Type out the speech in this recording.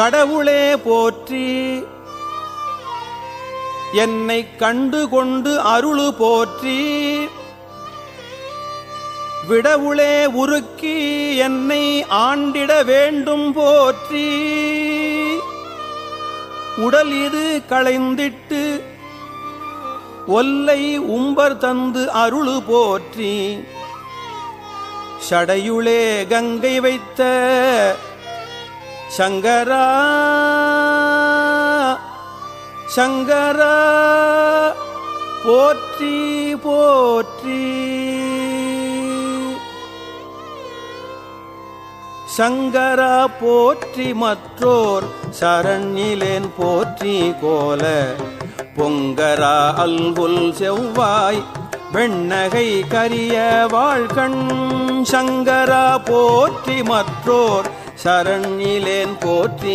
கடவுளே போற்றி. என்னை கண்டு கொண்டு அருளு போற்றி. விடவுளே உருக்கி என்னை ஆண்டிட வேண்டும் போற்றி. உடல் இது களைந்திட்டு ஒல்லை உம்பர் தந்து அருளு போற்றி. சடையுளே கங்கை வைத்த சங்கரா சங்கரா போற்றி போற்றி. சங்கரா போற்றி மற்றோர் சரண்யிலேன் போற்றி கோல. பொங்கரா அல்குல் செவ்வாய் வெண்ணகை கரிய வாழ்கண். சங்கரா போற்றி மற்றோர் சரணிலேன் போற்றி